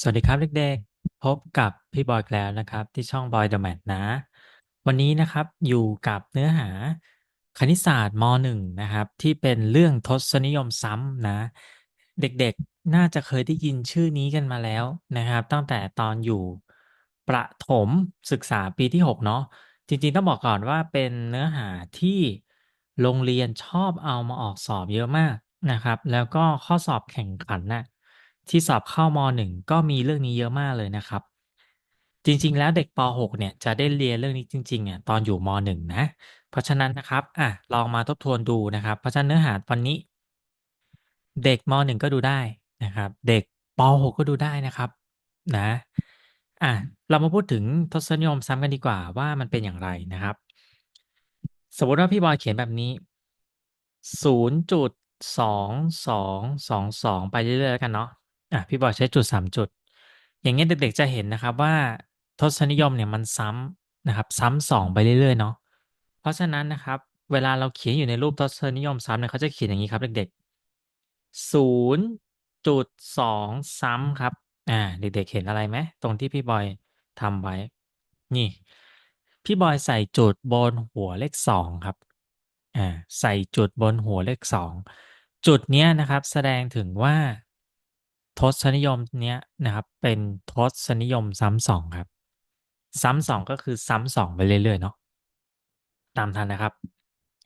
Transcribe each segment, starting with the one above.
สวัสดีครับเด็กๆ พบกับพี่บอยแล้วนะครับ ที่ช่อง Boy the Math นะ วันนี้นะครับอยู่กับเนื้อหาคณิตศาสตร์ม .1 นะครับ ที่เป็นเรื่องทศนิยมซ้ำนะ เด็กๆน่าจะเคยได้ยินชื่อนี้กันมาแล้วนะครับ ตั้งแต่ตอนอยู่ประถมศึกษาปีที่ 6 เนาะจริงๆต้องบอกก่อนว่าเป็นเนื้อหาที่โรงเรียนชอบเอามาออกสอบเยอะมากนะครับ แล้วก็ข้อสอบแข่งขันน่ะ ที่สอบเข้ามหนึ่งก็มีเรื่องนี้เยอะมากเลยนะครับ จริงๆ แล้วเด็กป .6 เนี่ยจะได้เรียนเรื่องนี้จริงๆอะตอนอยู่ม .1 นะ เพราะฉะนั้นนะครับอะลองมาทบทวนดูนะครับ เพราะฉะนั้นเนื้อหาวันนี้ เด็กม .1 ก็ดูได้นะครับ เด็กป .6 ก็ดูได้นะครับนะอะเรามาพูดถึงทศนิยมซ้ำกันดีกว่าว่ามันเป็นอย่างไรนะครับ สมมติว่าพี่บอยเขียนแบบนี้0.2222 ไปเรื่อยๆแล้วกันเนาะ อะพี่บอยใช้จุด3จุด อย่างเงี้ยเด็กๆจะเห็นนะครับว่าทศนิยมเนี่ยมันซ้ำนะครับ ซ้ำสองไปเรื่อยๆเนาะเพราะฉะนั้นนะครับ เวลาเราเขียนอยู่ในรูปทศนิยมซ้ำเนี่ยเขาจะเขียนอย่างนี้ครับเด็กๆศูนย์จุดสองซ้ำครับอ่าเด็กๆเห็นอะไรไหมตรงที่พี่บอยทำไว้ นี่ พี่บอยใส่จุดบนหัวเลขสองครับอ่าใส่จุดบนหัวเลขสองจุดเนี้ยนะครับ แสดงถึงว่า ทศนิยมเนี้ยนะครับ เป็นทศนิยมซ้ำสองครับ ซ้ำสองก็คือซ้ำสองไปเรื่อยๆเนาะตามทันนะครับ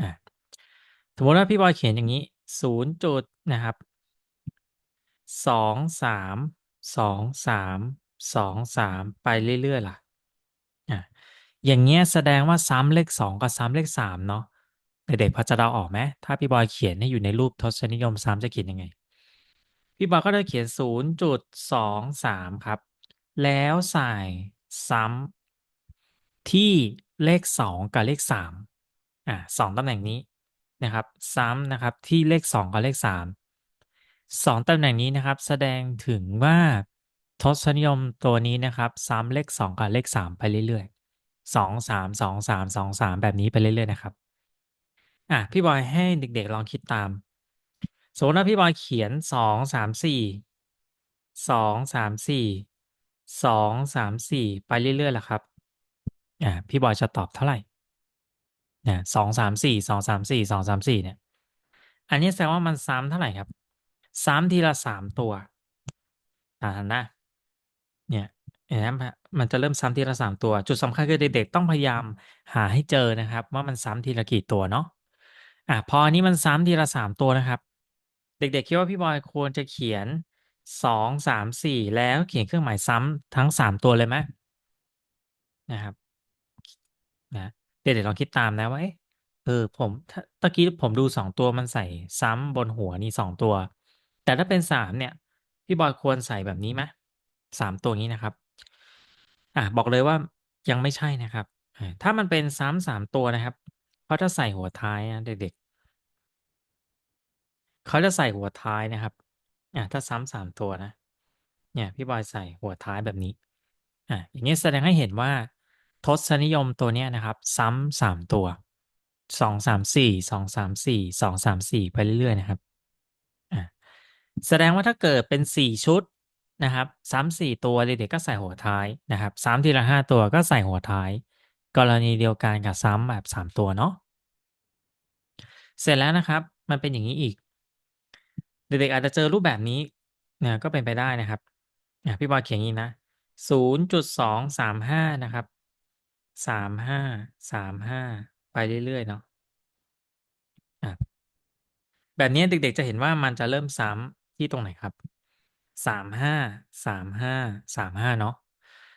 อ่าสมมติว่าพี่บอยเขียนอย่างนี้ศูนย์จุดนะครับสองสามสองสามสองสามไปเรื่อยๆล่ะอ่าอย่างเงี้ยแสดงว่าซ้ำเลขสองกับซ้ำเลขสามเนาะเด็กๆพอจะเดาออกไหมถ้าพี่บอยเขียนให้อยู่ในรูปทศนิยมซ้ำจะเขียนยังไง พี่บอยก็จะเขียน 0.23 ครับ แล้วใส่ซ้ำที่เลข 2 กับเลข 3 อ่าสองตำแหน่งนี้นะครับ ซ้ำนะครับที่เลข 2 กับเลข3สองตำแหน่งนี้นะครับ แสดงถึงว่าทศนิยมตัวนี้นะครับ ซ้ำเลข 2 กับเลข 3 ไปเรื่อยๆ 2 3 2 3 2 3 แบบนี้ไปเรื่อยๆนะครับ อะพี่บอยให้เด็กๆลองคิดตาม สมมติว่าพี่บอยเขียนสองสามสี่สองสามสี่สองสามสี่ไปเรื่อยๆล่ะครับอ่าพี่บอยจะตอบเท่าไหร่เนี่ยสองสามสี่สองสามสี่สองสามสี่เนี่ย อันนี้แสดงว่ามันซ้ำเท่าไหร่ครับ ซ้ำทีละสามตัวอ่านะเนี่ยเห็นไหมมันจะเริ่มซ้ำทีละสามตัว จุดสำคัญคือเด็กๆต้องพยายามหาให้เจอนะครับ ว่ามันซ้ำทีละกี่ตัวเนาะอะพออันนี้มันซ้ำทีละสามตัวนะครับ เด็กๆคิดว่าพี่บอยควรจะเขียนสองสามสี่แล้วเขียนเครื่องหมายซ้ำทั้งสามตัวเลยไหมนะครับนะเด็กๆลองคิดตามนะว่าเอ๊ะเออผมตะกี้ผมดูสองตัวมันใส่ซ้ำบนหัวนี่สองตัว แต่ถ้าเป็นสามเนี่ย พี่บอยควรใส่แบบนี้ไหมสามตัวนี้นะครับ อะบอกเลยว่ายังไม่ใช่นะครับ ถ้ามันเป็นซ้ำสามตัวนะครับ เพราะถ้าใส่หัวท้ายนะเด็กๆ เขาจะใส่หัวท้ายนะครับ อะถ้าซ้ำสามตัวนะ เนี่ยพี่บอยใส่หัวท้ายแบบนี้ อะอย่างนี้แสดงให้เห็นว่าทศนิยมตัวเนี้ยนะครับ ซ้ำสามตัวสองสามสี่สองสามสี่สองสามสี่ไปเรื่อยๆนะครับ อะแสดงว่าถ้าเกิดเป็นสี่ชุดนะครับซ้ำสี่ตัวเด็กๆก็ใส่หัวท้ายนะครับซ้ำทีละห้าตัวก็ใส่หัวท้าย กรณีเดียวกันกับซ้ำแบบสามตัวเนาะเสร็จแล้วนะครับ มันเป็นอย่างนี้อีก เด็กๆอาจจะเจอรูปแบบนี้นะก็เป็นไปได้นะครับอะพี่บอยเขียนอย่างนี้นะศูนย์จุดสองสามห้านะครับสามห้าสามห้าไปเรื่อยๆเนาะะแบบนี้เด็กๆจะเห็นว่ามันจะเริ่มซ้ำที่ตรงไหนครับสามห้าสามห้าสามห้าเนาะ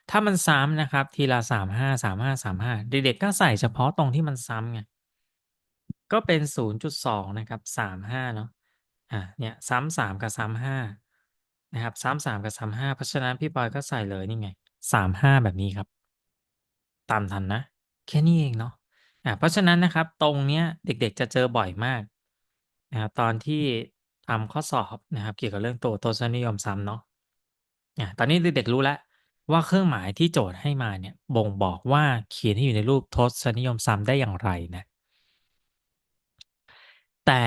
ถ้ามันซ้ำนะครับ ทีละสามห้าสามห้าสามห้าเด็กๆก็ใส่เฉพาะตรงที่มันซ้ำไงก็เป็นศูนย์จุดสองนะครับสามห้าเนาะ อ่าเนี่ยซ้ำสามกับซ้ำห้านะครับซ้ำสามกับซ้ำห้าเพราะฉะนั้นพี่บอยก็ใส่เลยนี่ไงสามห้าแบบนี้ครับ ตามทันนะ แค่นี้เองเนาะอ่าเพราะฉะนั้นนะครับตรงเนี้ยเด็กๆจะเจอบ่อยมากนะครับตอนที่ทำข้อสอบนะครับ เกี่ยวกับเรื่องตัวทศนิยมซ้ำเนาะอ่าตอนนี้เด็กๆรู้แล้วว่าเครื่องหมายที่โจทย์ให้มาเนี่ยบ่งบอกว่าเขียนให้อยู่ในรูปทศนิยมซ้ำได้อย่างไรนะ แต่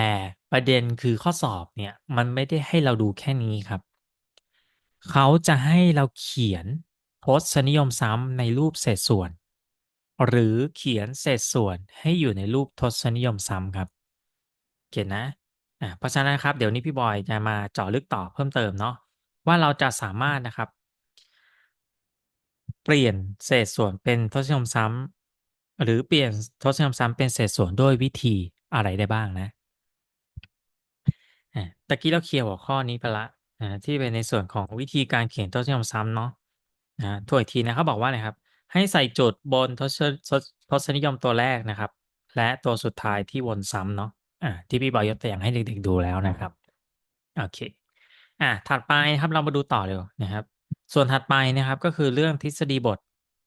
ประเด็นคือข้อสอบเนี่ยมันไม่ได้ให้เราดูแค่นี้ครับ เขาจะให้เราเขียนทศนิยมซ้ำในรูปเศษส่วน หรือเขียนเศษส่วนให้อยู่ในรูปทศนิยมซ้ำครับ เขียนนะอ่าเพราะฉะนั้นครับเดี๋ยวนี้พี่บอยจะมาเจาะลึกต่อเพิ่มเติมเนาะว่าเราจะสามารถนะครับ เปลี่ยนเศษส่วนเป็นทศนิยมซ้ำหรือเปลี่ยนทศนิยมซ้ำเป็นเศษส่วนด้วยวิธีอะไรได้บ้างนะ อ่าตะกี้เราเคลียร์หัวข้อนี้ไปละอ่าที่เป็นในส่วนของวิธีการเขียนทศนิยมซ้ำเนาะอ่าทวนอีกทีนะเขาบอกว่าอะไรครับ ให้ใส่จุดบนทศทศทศนิยมตัวแรกนะครับ และตัวสุดท้ายที่วนซ้ำเนาะอ่าที่พี่บอยยกตัวอย่างให้เด็กๆดูแล้วนะครับโอเคอ่าถัดไปนะครับเรามาดูต่อเลยนะครับ ส่วนถัดไปนะครับก็คือเรื่องทฤษฎีบท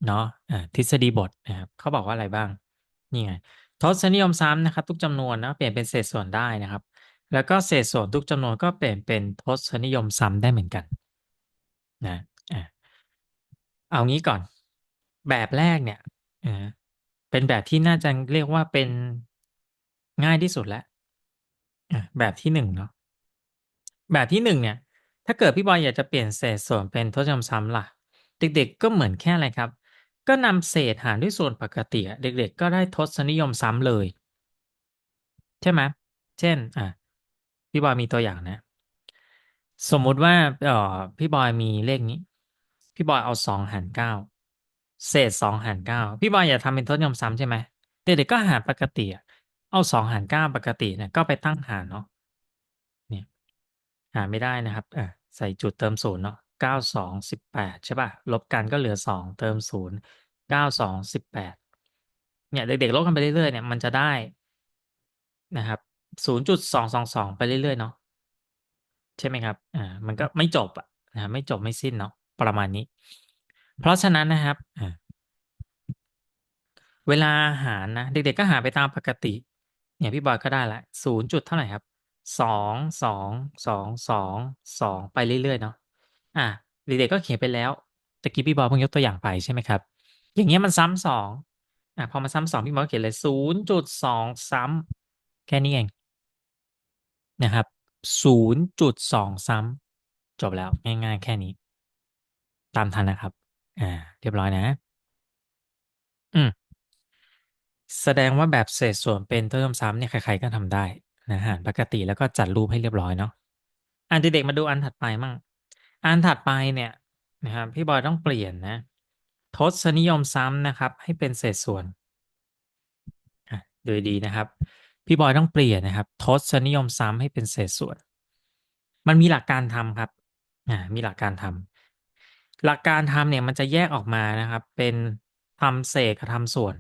เนาะอ่าทฤษฎีบทนะครับเขาบอกว่าอะไรบ้างนี่ไงทศนิยมซ้ำนะครับ ทุกจำนวนนะเปลี่ยนเป็นเศษส่วนได้นะครับ แล้วก็เศษส่วนทุกจำนวนก็เปลี่ยนเป็นทศนิยมซ้ำได้เหมือนกันนะอ่าเอางี้ก่อน แบบแรกเนี่ยอ่าเป็นแบบที่น่าจะเรียกว่าเป็นง่ายที่สุดแล้วแบบที่หนึ่งเนาะแบบที่หนึ่งเนี่ย ถ้าเกิดพี่บอยอยากจะเปลี่ยนเศษส่วนเป็นทศนิยมซ้ำล่ะ เด็กๆก็เหมือนแค่อะไรครับ ก็นำเศษหารด้วยส่วนปกติเด็ก ๆ ก็ได้ทศนิยมซ้ำเลย ใช่ไหมเช่นอะ พี่บอยมีตัวอย่างนะ สมมุติว่าเออพี่บอยมีเลขนี้ พี่บอยเอาสองหารเก้าเศษสองหารเก้าพี่บอยอย่าทำเป็นทศนิยมซ้ำใช่ไหมเด็กๆก็หารปกติอะเอาสองหารเก้าปกติเนี่ยก็ไปตั้งหารเนาะเนี่ยหาไม่ได้นะครับอะใส่จุดเติมศูนย์เนาะเก้าสองสิบแปดใช่ป่ะลบกันก็เหลือสองเติมศูนย์เก้าสองสิบแปดเนี่ยเด็กๆลบกันไปเรื่อยๆเนี่ยมันจะได้นะครับ ศูนย์จุดสองสองสองไปเรื่อยๆเนาะใช่ไหมครับอ่ามันก็ไม่จบอะนะไม่จบไม่สิ้นเนาะประมาณนี้ เพราะฉะนั้นนะครับอ่าเวลาหารนะเด็กๆก็หาไปตามปกติเนี่ยพี่บอยก็ได้ละศูนย์จุดเท่าไหร่ครับสองสองสองสองสองไปเรื่อยๆเนาะอะเด็กๆก็เขียนไปแล้วตะกี้พี่บอยเพิ่งยกตัวอย่างไปใช่ไหมครับ อย่างเงี้ยมันซ้ำสองอะพอมาซ้ำสองพี่บอยเขียนเลยศูนย์จุดสองซ้ำแค่นี้เอง นะครับศูนย์จุดสองซ้ำจบแล้วง่ายๆแค่นี้ ตามทันนะครับ อ่า เรียบร้อยนะ อืมแสดงว่าแบบเศษส่วนเป็นเพิ่มซ้ำเนี่ยใครๆก็ทำได้นะหารปกติแล้วก็จัดรูปให้เรียบร้อยเนาะอันเด็กๆมาดูอันถัดไปมั่ง อันถัดไปเนี่ยนะครับพี่บอยต้องเปลี่ยนนะ ทศนิยมซ้ำนะครับ ให้เป็นเศษส่วนโดยดีนะครับ พี่บอยต้องเปลี่ยนนะครับ ทศนิยมซ้ำให้เป็นเศษส่วน มันมีหลักการทำครับอ่ามีหลักการทำหลักการทำเนี่ยมันจะแยกออกมานะครับ เป็นทำเศษกับทำส่วน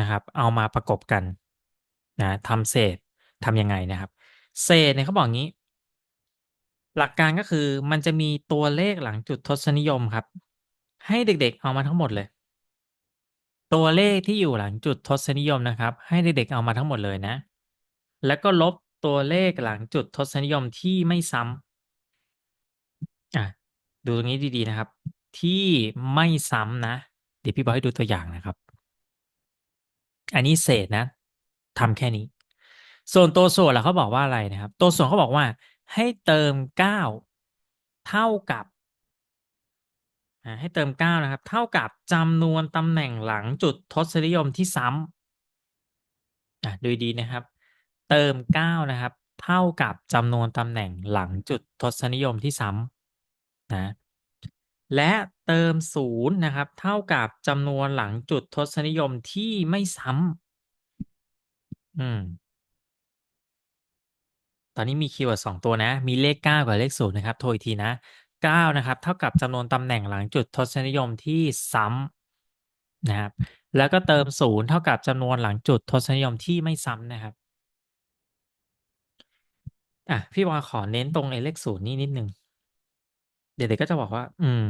นะครับ เอามาประกบกันนะทำเศษทำยังไงนะครับ เศษเนี่ยเขาบอกงี้ หลักการก็คือมันจะมีตัวเลขหลังจุดทศนิยมครับ ให้เด็กๆเอามาทั้งหมดเลย ตัวเลขที่อยู่หลังจุดทศนิยมนะครับ ให้เด็กๆเอามาทั้งหมดเลยนะ แล้วก็ลบตัวเลขหลังจุดทศนิยมที่ไม่ซ้ำอะดูตรงนี้ดีๆนะครับ ที่ไม่ซ้ำนะ เดี๋ยวพี่บอกให้ดูตัวอย่างนะครับ อันนี้เศษนะทำแค่นี้ ส่วนตัวส่วนล่ะเขาบอกว่าอะไรนะครับ ตัวส่วนเขาบอกว่า ให้เติมเก้าเท่ากับอ่าให้เติมเก้านะครับ เท่ากับจำนวนตำแหน่งหลังจุดทศนิยมที่ซ้ำอะดูดีนะครับ เติมเก้านะครับ เท่ากับจำนวนตำแหน่งหลังจุดทศนิยมที่ซ้ำนะและเติมศูนย์นะครับ เท่ากับจำนวนหลังจุดทศนิยมที่ไม่ซ้ำอืมตอนนี้มีคีย์เวิร์ดสองตัวนะ มีเลขเก้ากับเลขศูนย์นะครับ โทรอีกทีนะเก้านะครับ เท่ากับจำนวนตำแหน่งหลังจุดทศนิยมที่ซ้ำนะครับ แล้วก็เติมศูนย์เท่ากับจำนวนหลังจุดทศนิยมที่ไม่ซ้ำนะครับ อะ พี่วาขอเน้นตรงไอ้เลขศูนย์นี่นิดนึง เด็กๆก็จะบอกว่า อืม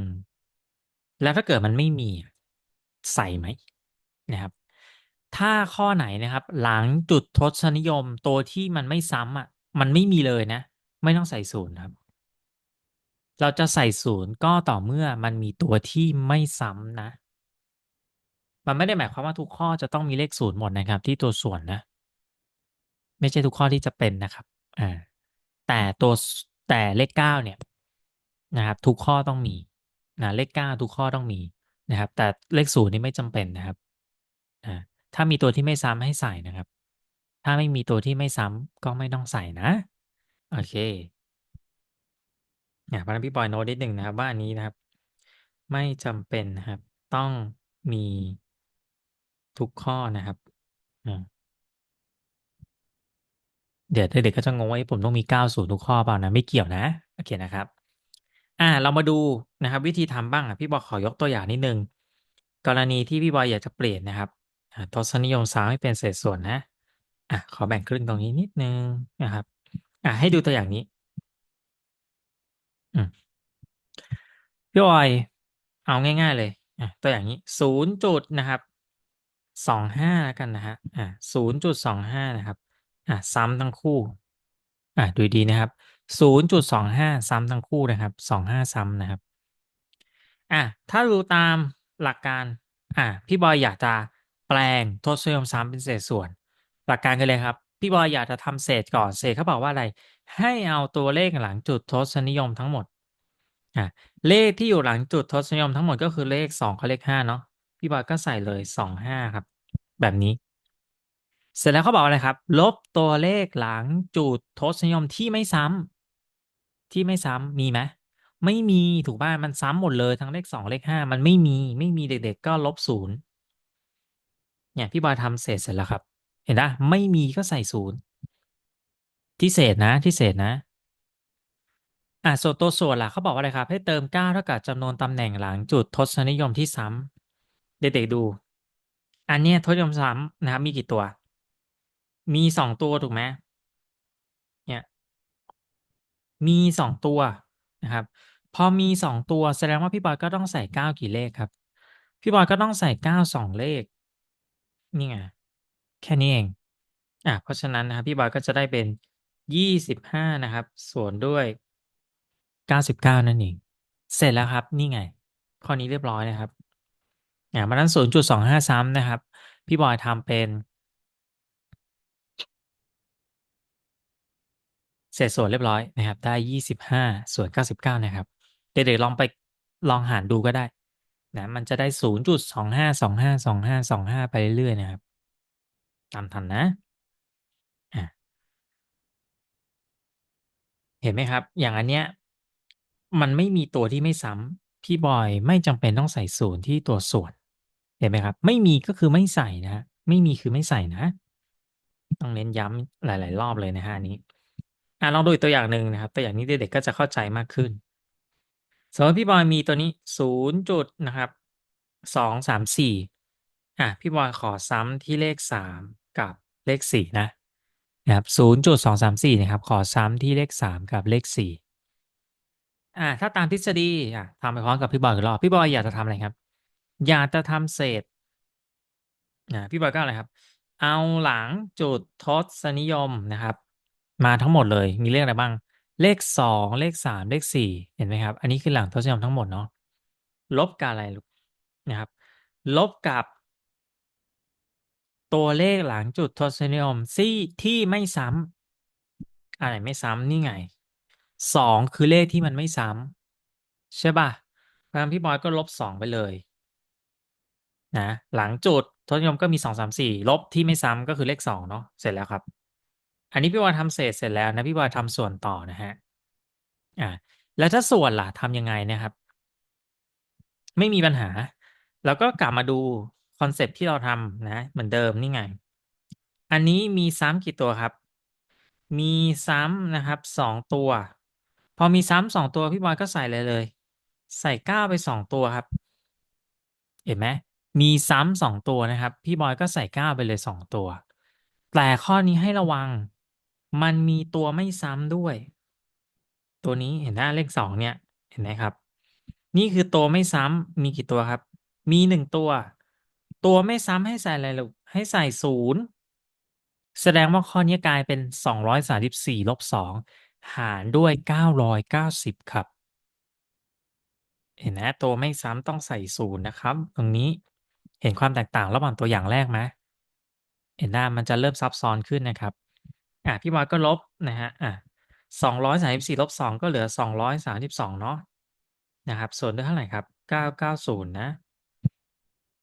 แล้วถ้าเกิดมันไม่มีใส่ไหมนะครับ ถ้าข้อไหนนะครับ หลังจุดทศนิยมตัวที่มันไม่ซ้ำอะ มันไม่มีเลยนะ ไม่ต้องใส่ศูนย์ครับ เราจะใส่ศูนย์ก็ต่อเมื่อมันมีตัวที่ไม่ซ้ำนะ มันไม่ได้หมายความว่าทุกข้อจะต้องมีเลขศูนย์หมดนะครับ ที่ตัวส่วนนะ ไม่ใช่ทุกข้อที่จะเป็นนะครับ อ่า แต่ตัวแต่เลขเก้าเนี่ยนะครับทุกข้อต้องมีนะเลขเก้าทุกข้อต้องมีนะครับ แต่เลขศูนย์นี่ไม่จำเป็นนะครับอ่าถ้ามีตัวที่ไม่ซ้ำให้ใส่นะครับ ถ้าไม่มีตัวที่ไม่ซ้ำก็ไม่ต้องใส่นะ โอเคอ่าเพราะฉะนั้นพี่บอยโน้ตนิดหนึ่งนะครับ ว่าอันนี้นะครับ ไม่จำเป็นนะครับ ต้องมีทุกข้อนะครับอ่า เดี๋ยวเด็กๆก็จะงงว่าผมต้องมี 90 ทุกข้อเปล่านะ ไม่เกี่ยวนะ โอเคนะครับ อ่า เรามาดูนะครับ วิธีทำบ้างอะพี่บอยขอยกตัวอย่างนิดนึง กรณีที่พี่บอยอยากจะเปลี่ยนนะครับอ่าทศนิยมซ้ำให้เป็นเศษส่วนนะ อะขอแบ่งครึ่งตรงนี้นิดนึงนะครับ อะให้ดูตัวอย่างนี้อืมพี่บอยเอาง่าย ๆ เลยอะตัวอย่างนี้ศูนย์จุดนะครับสองห้าแล้วกันนะฮะอะศูนย์จุดสองห้านะครับ อะซ้ำทั้งคู่อะดูดีนะครับศูนย์จุดสองห้าซ้ำทั้งคู่นะครับสองห้าซ้ำนะครับอะถ้าดูตามหลักการอะพี่บอยอยากจะแปลงทศนิยมซ้ำเป็นเศษส่วน หลักการกันเลยครับ พี่บอยอยากจะทำเศษก่อนเศษเขาบอกว่าอะไร ให้เอาตัวเลขหลังจุดทศนิยมทั้งหมดอะเลขที่อยู่หลังจุดทศนิยมทั้งหมดก็คือเลขสองกับเลขห้าเนาะพี่บอยก็ใส่เลยสองห้าครับ แบบนี้ เสร็จแล้วเขาบอกอะไรครับ ลบตัวเลขหลังจุดทศนิยมที่ไม่ซ้ำที่ไม่ซ้ำมีไหมไม่มีถูกป่ะมันซ้ำหมดเลยทั้งเลขสองเลขห้ามันไม่มีไม่มีเด็ก ๆ ก็ลบศูนย์เนี่ยพี่บอยทำเศษเสร็จแล้วครับ เห็นปะไม่มีก็ใส่ศูนย์ที่เศษนะที่เศษนะอะส่วนตัวส่วนล่ะเขาบอกว่าอะไรครับ ให้เติมเก้าเท่ากับจำนวนตำแหน่งหลังจุดทศนิยมที่ซ้ำเด็กๆดู อันนี้ทศนิยมซ้ำนะครับมีกี่ตัว มีสองตัวถูกไหมเนี่ย มีสองตัวนะครับ พอมีสองตัวแสดงว่าพี่บอยก็ต้องใส่เก้ากี่เลขครับ พี่บอยก็ต้องใส่เก้าสองเลข นี่ไง แค่นี้เอง อะ เพราะฉะนั้นนะครับพี่บอยก็จะได้เป็นยี่สิบห้านะครับ ส่วนด้วยเก้าสิบเก้านั่นเอง เสร็จแล้วครับ นี่ไง ข้อนี้เรียบร้อยนะครับอ่ามันนั้นศูนย์จุดสองห้าซ้ำนะครับ พี่บอยทำเป็น เศษส่วนเรียบร้อยนะครับ ได้ยี่สิบห้าส่วนเก้าสิบเก้านะครับ เด็กๆลองไปลองหารดูก็ได้นะมันจะได้ศูนย์จุดสองห้าสองห้าสองห้าสองห้าไปเรื่อยๆนะครับ ตามทันนะะเห็นไหมครับ อย่างอันเนี้ยมันไม่มีตัวที่ไม่ซ้ำพี่บอยไม่จำเป็นต้องใส่ศูนย์ที่ตัวส่วน เห็นไหมครับ ไม่มีก็คือไม่ใส่นะ ไม่มีคือไม่ใส่นะ ต้องเน้นย้ำหลาย ๆ รอบเลยนะฮะนี้ อะลองดูอีกตัวอย่างหนึ่งนะครับ ตัวอย่างนี้เด็กๆก็จะเข้าใจมากขึ้น สมมติพี่บอยมีตัวนี้ศูนย์จุดนะครับสองสามสี่อะพี่บอยขอซ้ำที่เลขสามกับเลขสี่นะนะครับศูนย์จุดสองสามสี่นะครับ ขอซ้ำที่เลขสามกับเลขสี่อ่าถ้าตามทฤษฎีอะทำไปพร้อมกับพี่บอยอีกรอบพี่บอยอยากจะทำอะไรครับ อยากจะทำเศษอ่าพี่บอยก็อะไรครับ เอาหลังจุดทศนิยมนะครับ มาทั้งหมดเลย มีเลขอะไรบ้าง เลขสองเลขสามเลขสี่เห็นไหมครับ อันนี้คือหลังทศนิยมทั้งหมดเนาะลบกับอะไรลูกนะครับ ลบกับ ตัวเลขหลังจุดทศนิยมที่ที่ไม่ซ้ำอะไรไม่ซ้ำนี่ไงสองคือเลขที่มันไม่ซ้ำใช่ป่ะเพราะนั้นพี่บอยก็ลบสองไปเลยนะหลังจุดทศนิยมก็มีสองสามสี่ลบที่ไม่ซ้ำก็คือเลขสองเนาะเสร็จแล้วครับ อันนี้พี่บอยทำเศษเสร็จแล้วนะพี่บอยทำส่วนต่อนะฮะอ่าแล้วถ้าส่วนล่ะทำยังไงนะครับ ไม่มีปัญหา แล้วก็กลับมาดูคอนเซปที่เราทำนะ เหมือนเดิมนี่ไง อันนี้มีซ้ำกี่ตัวครับ มีซ้ำนะครับสองตัว พอมีซ้ำสองตัวพี่บอยก็ใส่เลยเลย ใส่เก้าไปสองตัวครับ เห็นไหมมีซ้ำสองตัวนะครับ พี่บอยก็ใส่เก้าไปเลยสองตัว แต่ข้อนี้ให้ระวัง มันมีตัวไม่ซ้ำด้วย ตัวนี้เห็นหน้าเลขสองเนี่ย เห็นไหมครับ นี่คือตัวไม่ซ้ำมีกี่ตัวครับ มีหนึ่งตัว ตัวไม่ซ้ำให้ใส่อะไรลูกให้ใส่ศูนย์แสดงว่าข้อนี้กลายเป็นสองร้อยสาสิบสี่ลบสองหารด้วยเก้าร้อยเก้าสิบครับ เห็นนะตัวไม่ซ้ำต้องใส่ศูนย์นะครับ ตรงนี้เห็นความแตกต่างระหว่างตัวอย่างแรกไหมเห็นหน้ามันจะเริ่มซับซ้อนขึ้นนะครับ อะพี่บอยก็ลบนะฮะอะสองร้อยสามสิบสี่ลบสองก็เหลือสองร้อยสามสิบสองเนาะนะครับ ส่วนด้วยเท่าไหร่ครับ990นะ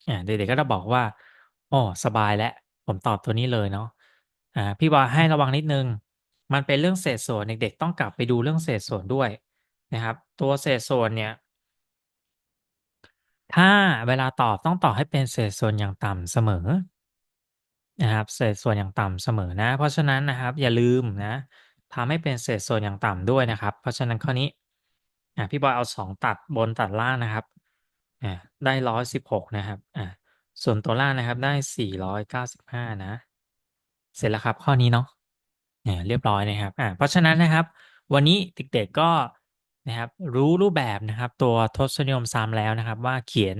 อาเด็กๆก็จะบอกว่า"อ้อสบายแล้วผมตอบตัวนี้เลยเนาะ"อ่าพี่บอกให้ระวังนิดนึง มันเป็นเรื่องเศษส่วนเด็กๆต้องกลับไปดูเรื่องเศษส่วนด้วยนะครับ ตัวเศษส่วนเนี่ย ถ้าเวลาตอบต้องตอบให้เป็นเศษส่วนอย่างต่ำเสมอ นะครับ เศษส่วนอย่างต่ำเสมอนะ เพราะฉะนั้นนะครับ อย่าลืมนะทำให้เป็นเศษส่วนอย่างต่ำด้วยนะครับ เพราะฉะนั้นข้อนี้อ่าพี่บอยเอา2ตัดบนตัดล่างนะครับอาได้116นะครับอาส่วนตัวล่างนะครับได้495นะ เสร็จแล้วครับข้อนี้เนาะอาเรียบร้อยนะครับอาเพราะฉะนั้นนะครับ วันนี้เด็กๆก็นะครับรู้รูปแบบนะครับ ตัวทศนิยมซ้ำแล้วนะครับ ว่าเขียน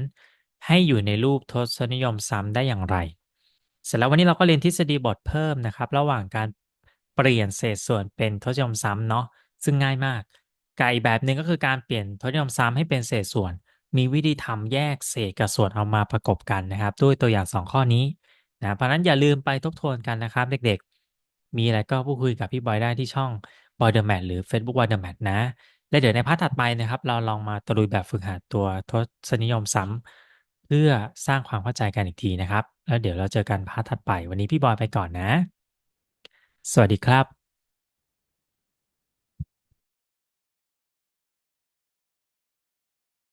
ให้อยู่ในรูปทศนิยมซ้ำได้อย่างไร เสร็จแล้ววันนี้เราก็เรียนทฤษฎีบทเพิ่มนะครับ ระหว่างการเปลี่ยนเศษส่วนเป็นทศนิยมซ้ำเนาะซึ่งง่ายมากกับอีกแบบหนึ่งก็คือการเปลี่ยนทศนิยมซ้ำให้เป็นเศษส่วน มีวิธีทำแยกเศษกับส่วนเอามาประกบกันนะครับ ด้วยตัวอย่าง 2 ข้อนี้นะเพราะนั้นอย่าลืมไปทบทวนกันนะครับเด็กๆ มีอะไรก็พูดคุยกับพี่บอยได้ที่ช่อง Boy the Mat หรือเฟซบุ๊ก Boy the Mat นะแล้วเดี๋ยวในพาร์ตถัดไปนะครับ เราลองมาตะลุยแบบฝึกหัดตัวทศนิยมซ้ำ เพื่อสร้างความเข้าใจกันอีกทีนะครับ แล้วเดี๋ยวเราเจอกันพาร์ทถัดไป วันนี้พี่บอยไปก่อนนะ สวัสดีครับ